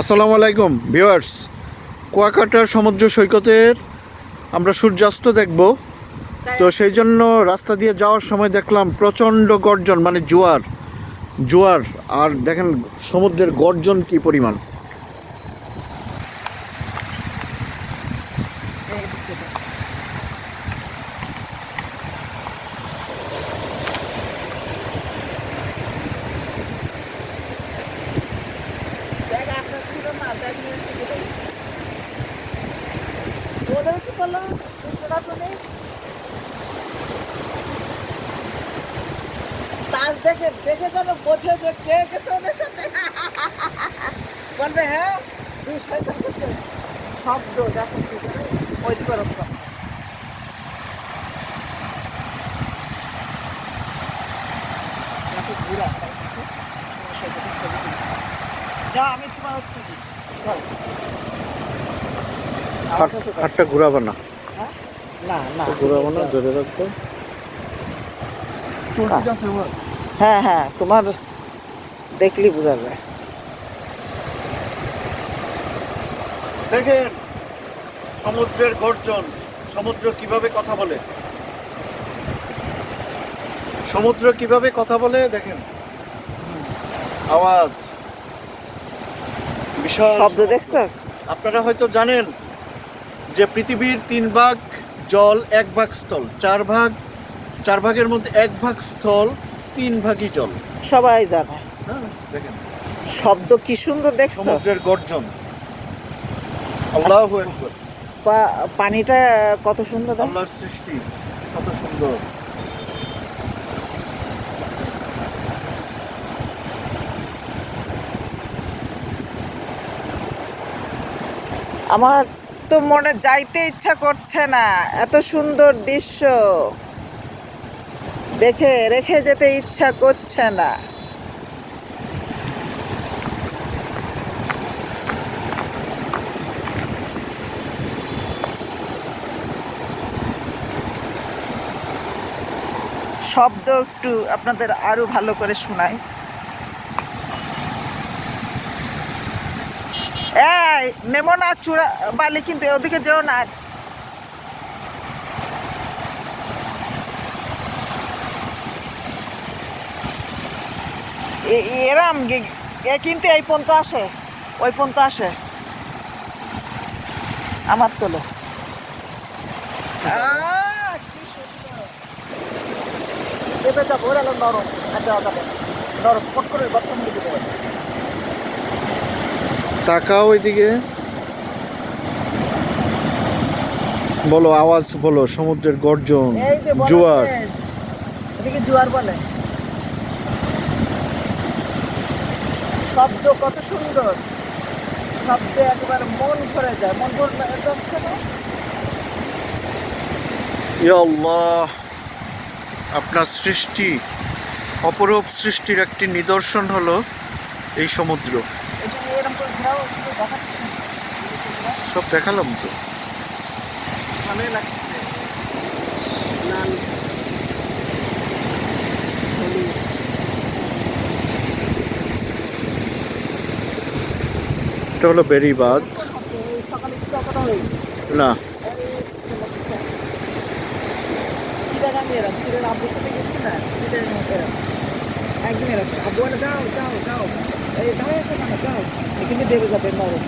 আসসালামু আলাইকুম ভিউয়ার্স। কুয়াকাটা সমুদ্র সৈকতের আমরা সূর্যাস্ত দেখব। তো সেই জন্য রাস্তা দিয়ে যাওয়ার সময় দেখলাম প্রচণ্ড গর্জন মানে জোয়ার জোয়ার। আর দেখেন সমুদ্রের গর্জন কি পরিমাণ। ওদের কি করল তোরা তাজ দেখে দেখে যেন বোঝে যে কে গেছে ওদের সাথে। বলবে হ্যাঁ গেছে শব্দ দিকে ঘুরা আমি তোমার হাটটা ঘুরাবো না। হ্যাঁ? না। না ঘুরাবো না ধরে রাখব। হ্যাঁ হ্যাঁ তোমার দেখলি বোঝা যায়। দেখেন সমুদ্রের গর্জন সমুদ্র কীভাবে কথা বলে? সমুদ্র কীভাবে কথা বলে? দেখেন। আওয়াজ। বিশাল শব্দ দেখছ আপনারা হয়তো জানেন যে পৃথিবীর তিন ভাগ জল এক ভাগ স্থল। চার ভাগ চার ভাগের মধ্যে এক ভাগ স্থল তিন ভাগই জল। সবাই জানে। হ্যাঁ দেখেন। শব্দ কি সুন্দর দেখছ সমুদ্রের গর্জন। আল্লাহু আকবার। পানিটা কত সুন্দর। আল্লাহর সৃষ্টি কত সুন্দর। আমার তো মনে যাইতে ইচ্ছা করছে না। এত সুন্দর দৃশ্য। দেখে, রেখে যেতে ইচ্ছা করছে না। শব্দ একটু আপনাদের আরও ভালো করে শোনাই। এই, নেমো না, চূড়া, বালি কিন্তু ওদিকে যেও না। এরাম এ কিন্তু এই পর্যন্ত আসে, ওই পর্যন্ত আসে। আমার তোলো। সুন্দর। এবার ভরে এলাম নরম নরম, ফট করে বাথরুম দেবে তাকাও ওইদিকে। বলো আওয়াজ বলো সমুদ্রের গর্জন জোয়ার। এদিকে জোয়ার বলে। শব্দ কত সুন্দর। শব্দে একবার মন ভরে যায়। মন ভরে যাচ্ছে না? ইয়া আল্লাহ আপনার সৃষ্টি অপরূপ সৃষ্টির একটি নিদর্শন হলো এই সমুদ্র। এরকম দেখাচ্ছে সব দেখালাম তো। ভালোই লাগছে এটা হলো বেরিবাদ না। না এরম একদিন এরম বলে যাও যাও যাও। এই দাঁড়িয়ে আছে কেন এখানে দেবে যাবে নরম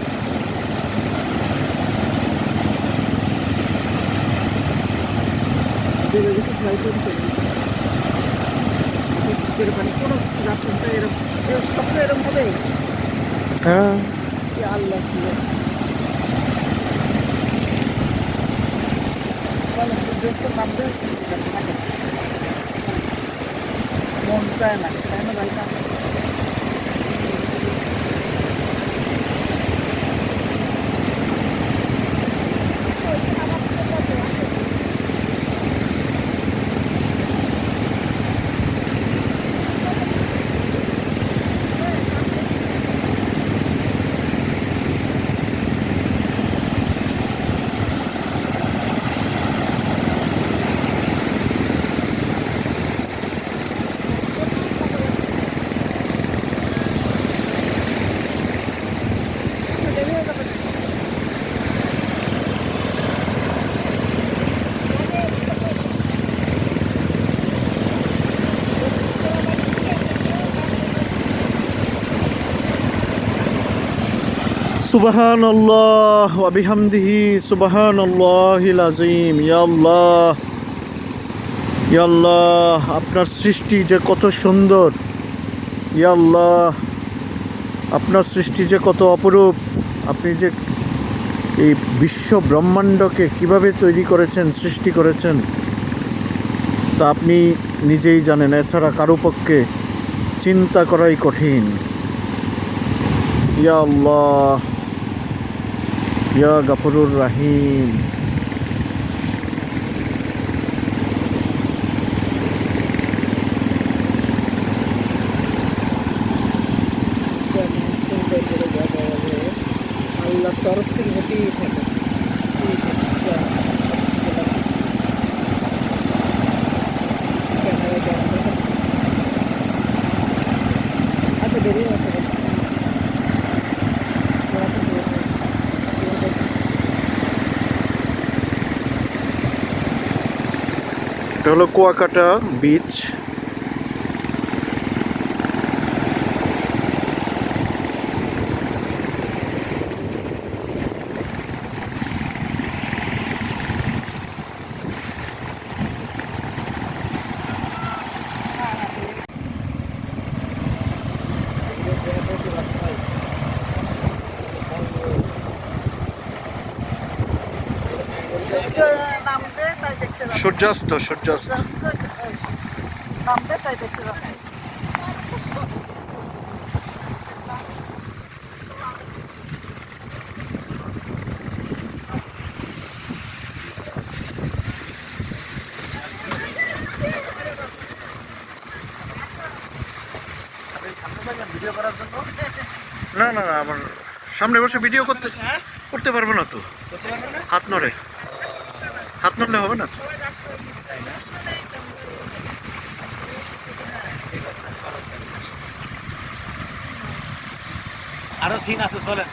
মানে কোনো কিছু যাচ্ছে না এরম এরম সবসময় এরম হবে? হ্যাঁ। আল্লাহ কি মন চায় না তাই না ভাই? সুবাহান আল্লাহ আবিহামদিহি আল্লাহিল আজিম ইয়াল্লাহ ইয়াল্লাহ আপনার সৃষ্টি যে কত সুন্দর। ইয়াল্লাহ আপনার সৃষ্টি যে কত অপরূপ। আপনি যে এই বিশ্ব ব্রহ্মাণ্ডকে কীভাবে তৈরি করেছেন, সৃষ্টি করেছেন, তা আপনি নিজেই জানেন। এছাড়া কারও পক্ষে চিন্তা করাই কঠিন। ইয়া আল্লাহ ইয়া গাফরুর রাহিম আল্লাহ তরফ থেকে হতেই থাকে হতেই থাকে। ক্যামেরায় ক্যামেরা। আচ্ছা বেরিয়ে আসো এটা হলো কুয়াকাটা বিচ সূর্যাস্ত সূর্যাস্ত। নামবে তাই দেখতে না না, আমার সামনে বসে ভিডিও করতে করতে পারব না তো। হাত নড়ে। হাত নাড়লে হবে না? আরও সিন আছে চলেন।